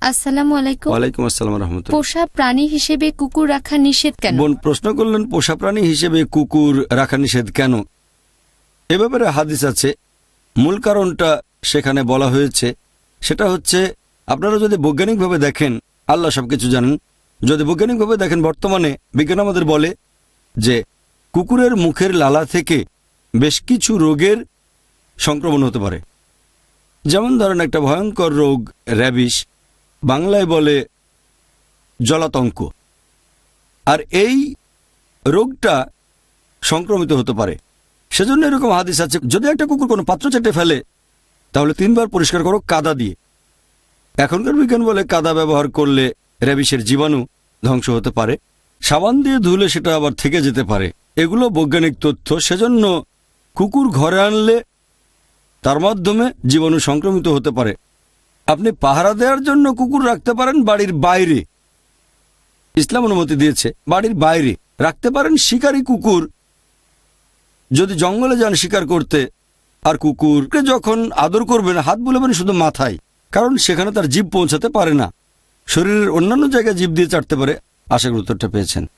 আসসালামু আলাইকুম। ওয়ালাইকুম আসসালাম রহমতুল্লাহ। পোষা প্রাণী হিসেবে কুকুর রাখা নিষেধ কেন? বোন প্রশ্ন করলেন পোষা প্রাণী হিসেবে কুকুর রাখা নিষেধ কেন? এ ব্যাপারে হাদিস আছে। মূল কারণটা সেখানে বলা হয়েছে। সেটা হচ্ছে আপনারা যদি বৈজ্ঞানিকভাবে দেখেন আল্লাহ সবকিছু জানেন যদি বৈজ্ঞানিকভাবে দেখেন বর্তমানে বিজ্ঞান আমাদের বলে যে কুকুরের মুখের লালা থেকে বেশ কিছু রোগের সংক্রমণ হতে পারে। যেমন ধরেন একটা ভয়ঙ্কর রোগ র্যাবিস বাংলায় বলে জলাতঙ্ক। আর এই রোগটা সংক্রমিত হতে পারে। সেজন্য এরকম হাদিস আছে, যদি একটা কুকুর কোনো পাত্র চেটে ফেলে, তাহলে তিনবার পরিষ্কার করো কাদা দিয়ে। এখনকার বিজ্ঞান বলে কাদা ব্যবহার করলে র্যাবিসের জীবাণু ধ্বংস হতে পারে। সাবান দিয়ে ধুলে সেটা আবার থেকে যেতে পারে। এগুলো বৈজ্ঞানিক তথ্য, সেজন্য কুকুর ঘরে আনলে তার মাধ্যমে জীবাণু সংক্রমিত হতে পারে। আপনি পাহারা দেওয়ার জন্য কুকুর রাখতে পারেন বাড়ির বাইরে। ইসলাম অনুমতি দিয়েছে, বাড়ির বাইরে। রাখতে পারেন শিকারী কুকুর। যদি জঙ্গলে যান শিকার করতে, আর কুকুরকে যখন আদর করবেন, হাত বুলাবেন শুধু মাথায়, কারণ সেখানে তার জীব পৌঁছাতে পারে না। শরীরের অন্যান্য জায়গায় জীব দিয়ে চাটতে পারে, আশা উত্তরটা পেয়েছেন।